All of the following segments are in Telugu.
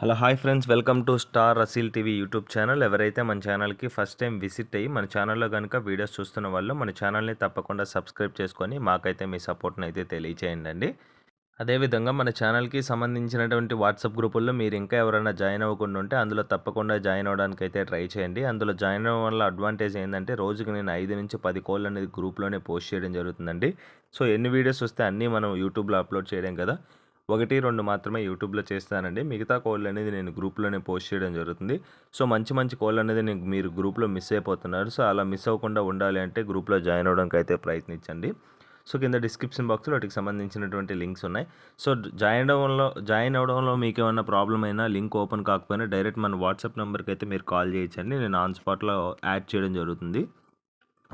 Hello hi friends. Welcome to star రసీల్ TV YouTube channel. ఎవరైతే మన ఛానల్కి ఫస్ట్ టైం విజిట్ అయ్యి మన ఛానల్లో కనుక వీడియోస్ చూస్తున్న వాళ్ళు మన ఛానల్ని తప్పకుండా సబ్స్క్రైబ్ చేసుకొని మాకైతే మీ సపోర్ట్ని అయితే తెలియచేయండి అండి అదేవిధంగా మన ఛానల్కి సంబంధించినటువంటి వాట్సాప్ గ్రూపుల్లో మీరు ఇంకా ఎవరైనా జాయిన్ అవ్వకుండా ఉంటే అందులో తప్పకుండా జాయిన్ అవ్వడానికి అయితే ట్రై చేయండి. అందులో జాయిన్ అవ్వడం వల్ల అడ్వాంటేజ్ ఏంటంటే రోజుకి నేను ఐదు నుంచి పది కోళ్ళు అనేది గ్రూప్లోనే పోస్ట్ చేయడం జరుగుతుందండి. సో ఎన్ని వీడియోస్ వస్తే అన్నీ మనం యూట్యూబ్లో అప్లోడ్ చేయడం కదా. ఒకటి రెండు మాత్రమే యూట్యూబ్లో చేస్తానండి. మిగతా కోళ్ళు అనేది నేను గ్రూప్లోనే పోస్ట్ చేయడం జరుగుతుంది. సో మంచి మంచి కోళ్ళు అనేది నేను మీరు గ్రూప్లో మిస్ అయిపోతున్నారు. సో అలా మిస్ అవ్వకుండా ఉండాలి అంటే గ్రూప్లో జాయిన్ అవ్వడానికి అయితే ప్రయత్నించండి. సో కింద డిస్క్రిప్షన్ బాక్స్లో వాటికి సంబంధించినటువంటి లింక్స్ ఉన్నాయి. సో జాయిన్ అవ్వడంలో జాయిన్ అవ్వడంలో మీకు ఏమైనా ప్రాబ్లం అయినా లింక్ ఓపెన్ కాకపోయినా డైరెక్ట్ మన వాట్సాప్ నెంబర్కి అయితే మీరు కాల్ చేయొచ్చండి. నేను ఆన్ స్పాట్లో యాడ్ చేయడం జరుగుతుంది.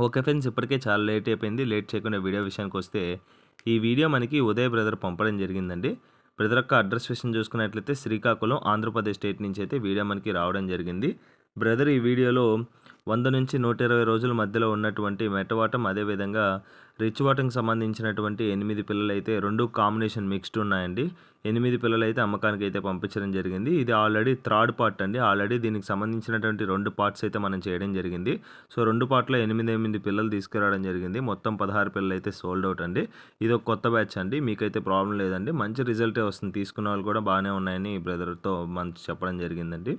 ఓకే ఫ్రెండ్స్ ఇప్పటికే చాలా లేట్ అయిపోయింది. లేట్ చేయకుండా వీడియో విషయానికి వస్తే ఈ వీడియో మనకి ఉదయ్ బ్రదర్ పంపడం జరిగిందండి. బ్రదర్ యొక్క అడ్రస్ విషయం చూసుకున్నట్లయితే శ్రీకాకుళం ఆంధ్రప్రదేశ్ స్టేట్ నుంచి అయితే వీడియో మనకి రావడం జరిగింది. బ్రదర్ ఈ వీడియోలో వంద నుంచి నూట ఇరవై రోజుల మధ్యలో ఉన్నటువంటి మెటవాటం అదేవిధంగా రిచ్ వాటంకి సంబంధించినటువంటి ఎనిమిది పిల్లలైతే రెండు కాంబినేషన్ మిక్స్డ్ ఉన్నాయండి. ఎనిమిది పిల్లలైతే అమ్మకానికి అయితే పంపించడం జరిగింది. ఇది ఆల్రెడీ థర్డ్ పార్ట్ అండి. ఆల్రెడీ దీనికి సంబంధించినటువంటి రెండు పార్ట్స్ అయితే మనం చేయడం జరిగింది. సో రెండు పార్ట్లో ఎనిమిది ఎనిమిది పిల్లలు తీసుకురావడం జరిగింది. మొత్తం పదహారు పిల్లలు అయితే సోల్డ్ అవుట్ అండి. ఇది ఒక కొత్త బ్యాచ్ అండి. మీకైతే ప్రాబ్లం లేదండి. మంచి రిజల్టే వస్తుంది. తీసుకున్న వాళ్ళు కూడా బాగానే ఉన్నాయని బ్రదర్తో మంచి చెప్పడం జరిగిందండి.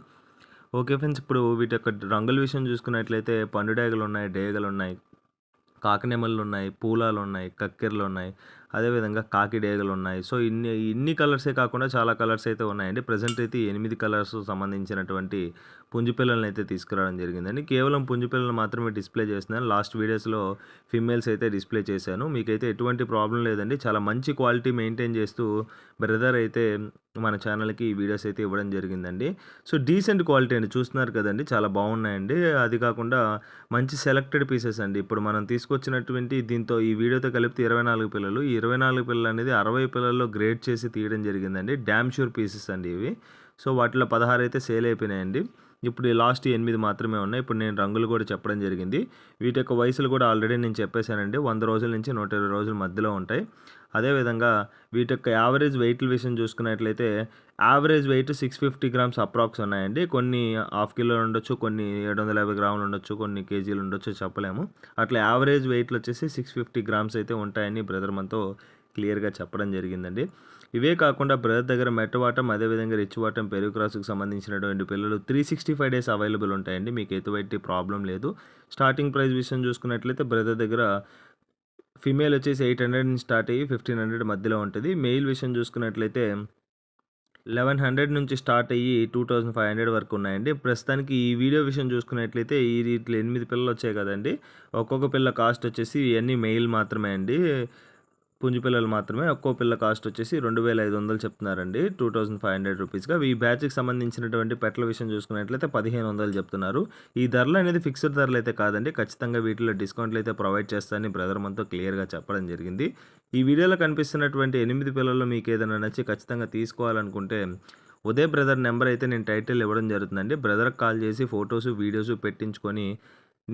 ఓకే ఫ్రెండ్స్ ఇప్పుడు వీటి యొక్క రంగుల విషయం చూసుకున్నట్లయితే పండుడేగలు ఉన్నాయి డేగలు ఉన్నాయి కాకినెమళ్ళు ఉన్నాయి పూలాలు ఉన్నాయి కక్కెరలు ఉన్నాయి. అదేవిధంగా కాకి డేగలు ఉన్నాయి. సో ఇన్ని ఇన్ని కలర్సే కాకుండా చాలా కలర్స్ అయితే ఉన్నాయండి. ప్రజెంట్ అయితే ఎనిమిది కలర్స్ సంబంధించినటువంటి పుంజిపిల్లల్ని అయితే తీసుకురావడం జరిగిందండి. కేవలం పుంజుపిల్లలు మాత్రమే డిస్ప్లే చేస్తున్నాను. లాస్ట్ వీడియోస్లో ఫిమేల్స్ అయితే డిస్ప్లే చేశాను. మీకైతే ఎటువంటి ప్రాబ్లం లేదండి. చాలా మంచి క్వాలిటీ మెయింటైన్ చేస్తూ బ్రదర్ అయితే మన ఛానల్కి ఈ వీడియోస్ అయితే ఇవ్వడం జరిగిందండి. సో డీసెంట్ క్వాలిటీ అండి. చూస్తున్నారు కదండి. చాలా బాగున్నాయండి. అది కాకుండా మంచి సెలెక్టెడ్ పీసెస్ అండి. ఇప్పుడు మనం తీసుకొచ్చినటువంటి దీంతో ఈ వీడియోతో కలిపితే ఇరవై నాలుగు పిల్లలు ఈ ఇరవై నాలుగు పిల్లలు అనేది అరవై పిల్లల్లో గ్రేడ్ చేసి తీయడం జరిగిందండి. డ్యామ్ షూర్ పీసెస్ అండి ఇవి. సో వాటిలో పదహారు అయితే సేల్ అయిపోయినాయండి. ఇప్పుడు లాస్ట్ ఎనిమిది మాత్రమే ఉన్నాయి. ఇప్పుడు నేను రంగులు కూడా చెప్పడం జరిగింది. వీటి యొక్క వయసులు కూడా ఆల్రెడీ నేను చెప్పేశానండి. వంద రోజుల నుంచి నూట ఇరవై రోజుల మధ్యలో ఉంటాయి. అదేవిధంగా వీటి యొక్క యావరేజ్ వెయిట్ల విషయం చూసుకున్నట్లయితే average weight six fifty grams approx ఉన్నాయండి. కొన్ని హాఫ్ కిలో ఉండొచ్చు కొన్ని ఏడు వందల యాభై గ్రాములు ఉండొచ్చు కొన్ని కేజీలు ఉండొచ్చు చెప్పలేము. అట్లా యావరేజ్ వెయిట్లు వచ్చేసి సిక్స్ ఫిఫ్టీ గ్రామ్స్ అయితే ఉంటాయని బ్రదర్ మనతో క్లియర్గా చెప్పడం జరిగిందండి. ఇవే కాకుండా బ్రదర్ దగ్గర మెట్టవాటం అదేవిధంగా రిచ్ వాటం పెరుగు క్రాస్కి సంబంధించినటువంటి పిల్లలు three sixty five days available ఉంటాయండి. మీకు ఎటువంటి ప్రాబ్లం లేదు. స్టార్టింగ్ ప్రైస్ విషయం చూసుకున్నట్లయితే బ్రదర్ దగ్గర ఫిమేల్ వచ్చేసి ఎయిట్ హండ్రెడ్ నుంచి స్టార్ట్ అయ్యి ఫిఫ్టీన్ హండ్రెడ్ మధ్యలో ఉంటుంది. మెయిల్ విషయం చూసుకున్నట్లయితే లెవెన్ హండ్రెడ్ నుంచి స్టార్ట్ అయ్యి టూ థౌజండ్ ఫైవ్ హండ్రెడ్ వరకు ఉన్నాయండి. ప్రస్తుతానికి ఈ వీడియో విషయం చూసుకున్నట్లయితే ఈ ఇట్లా ఎనిమిది పిల్లలు వచ్చాయి కదండి. ఒక్కొక్క పిల్ల కాస్ట్ వచ్చేసి ఇవన్నీ మెయిల్ మాత్రమే అండి. పుంజి పిల్లలు మాత్రమే ఒక్కో పిల్ల కాస్ట్ వచ్చేసి రెండు వేల ఐదు వందలు చెప్తున్నారండి. టూ థౌసండ్ ఫైవ్ హండ్రెడ్ రూపీస్గా ఈ బ్యాచ్కి సంబంధించినటువంటి పెట్ల విషయం చూసుకున్నట్లయితే పదిహేను వందలు చెప్తున్నారు. ఈ ధరలు అనేది ఫిక్స్డ్ ధరలు అయితే కాదండి. ఖచ్చితంగా వీటిలో డిస్కౌంట్లు అయితే ప్రొవైడ్ చేస్తారని బ్రదర్ మనతో క్లియర్గా చెప్పడం జరిగింది. ఈ వీడియోలో కనిపిస్తున్నటువంటి ఎనిమిది పిల్లల్లో మీకు ఏదైనా నచ్చి ఖచ్చితంగా తీసుకోవాలనుకుంటే ఉదయ్ బ్రదర్ నెంబర్ అయితే నేను టైటిల్ ఇవ్వడం జరుగుతుందండి. బ్రదర్కి కాల్ చేసి ఫొటోస్ వీడియోస్ పెట్టించుకొని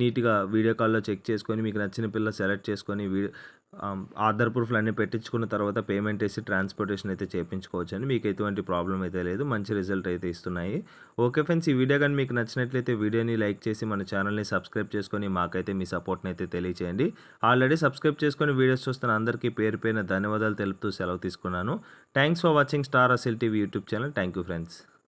నీట్గా వీడియో కాల్లో చెక్ చేసుకొని మీకు నచ్చిన పిల్ల సెలెక్ట్ చేసుకొని వీడియో ఆధార్ ప్రూఫ్లు అన్నీ పెట్టించుకున్న తర్వాత పేమెంట్ వేసి ట్రాన్స్పోర్టేషన్ అయితే చేయించుకోవచ్చు అండి మీకు ఎటువంటి ప్రాబ్లం అయితే లేదు. మంచి రిజల్ట్ అయితే ఇస్తున్నాయి. ఓకే ఫ్రెండ్స్ ఈ వీడియో కానీ మీకు నచ్చినట్లయితే వీడియోని లైక్ చేసి మన ఛానల్ని సబ్స్క్రైబ్ చేసుకొని మాకైతే మీ సపోర్ట్ని అయితే తెలియచేయండి. ఆల్రెడీ సబ్స్క్రైబ్ చేసుకొని వీడియోస్ చూస్తున్న అందరికీ పేరు పైన ధన్యవాదాలు తెలుపుతూ సెలవు తీసుకున్నాను. Thanks for watching star Aseel TV YouTube channel. Thank you friends.